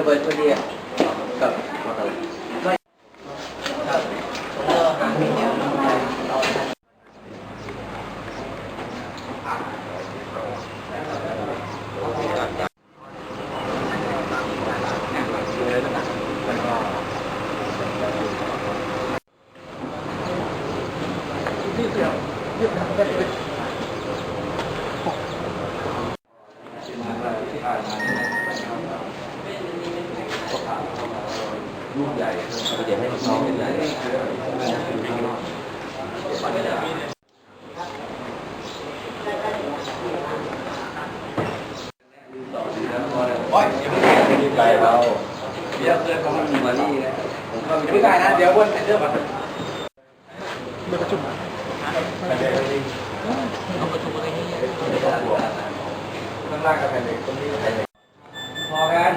ระเบิดพอดีกับไม่ครับผมก็หาไม่เจอไปรอทัน ลูกใหญ่ก็จะให้น้องเป็นใหญ่โอ้ยยังไม่ได้ไปเราเดี๋ยวเพื่อนเขามีมานี่นะผมก็ไม่ได้นะ เดี๋ยววันเรื่องมันไม่ประชุมไปเลยเอาประตูอะไรนี่ข้างล่างกับแผ่นเหล็กตรงนี้แผ่นเล็ก พอกัน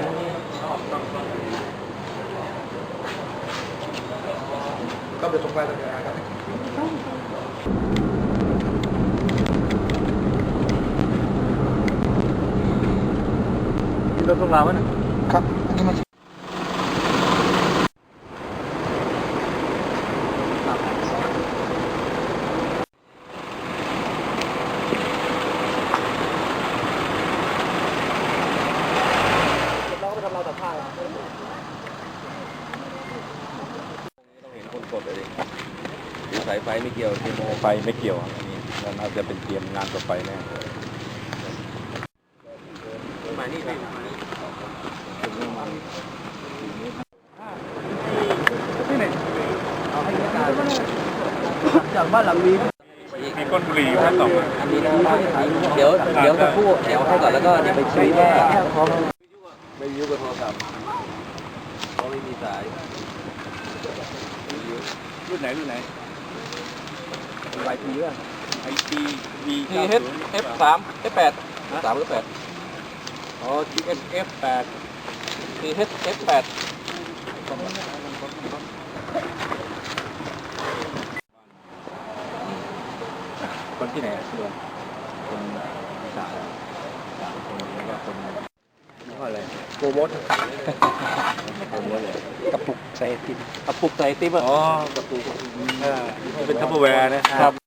ก็ไปตรงไปตรงนี้ครับที่รถพวกเราวะเนี่ยครับ อันนี้มาเราก็ไปทำเราแต่ผ้า ต้องเห็นคนกดเลยดิหรือ สายไฟไม่เกี่ยวเทโมไฟไม่เกี่ยวอันนี้มันอาจจะเป็นเตรียมงานต่อไปแน่มานี่พี่มานี่ที่ไหนจากบ้านหลังนี้มีก้นบุหรี่อยู่แค่สองอันอันนี้นะเดี๋ยวเดี๋ยวจะพูดเดี๋ยวให้ก่อนแล้วก็เดี๋ยวไปชี้ว่าไม่ยุ่งกับโทรศัพท์เพราะไม่มีสายรุ่นไหนรุ่นไหน หลายปีแล้วไอทีวีทีเอสเอฟสามเอฟแปดสามหรือแปด อ๋อทีเอสเอฟแปดทีเอสเอฟแปดคนที่ไหนอะคนคนอีสานสามคนแล้วก็คนนี่ ห้ออะไรโปรโมทคนนี้เลยกระปุกใส่ติดกระปุกใส่ติ๊บอะอ๋อกระปุก เป็นทัพเปอร์แวร์นะครับ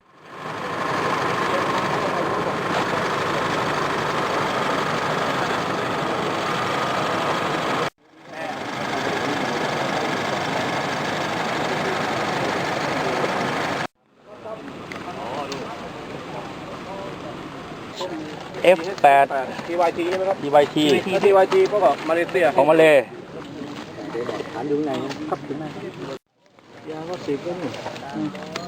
เอฟแปดทีวายทีใช่ไหมครับทีวายทีทีวายทีก็มาเลเซียของมาเลยถามอยู่ไหนครับถึงไหนยาก็สิบแล้วนี่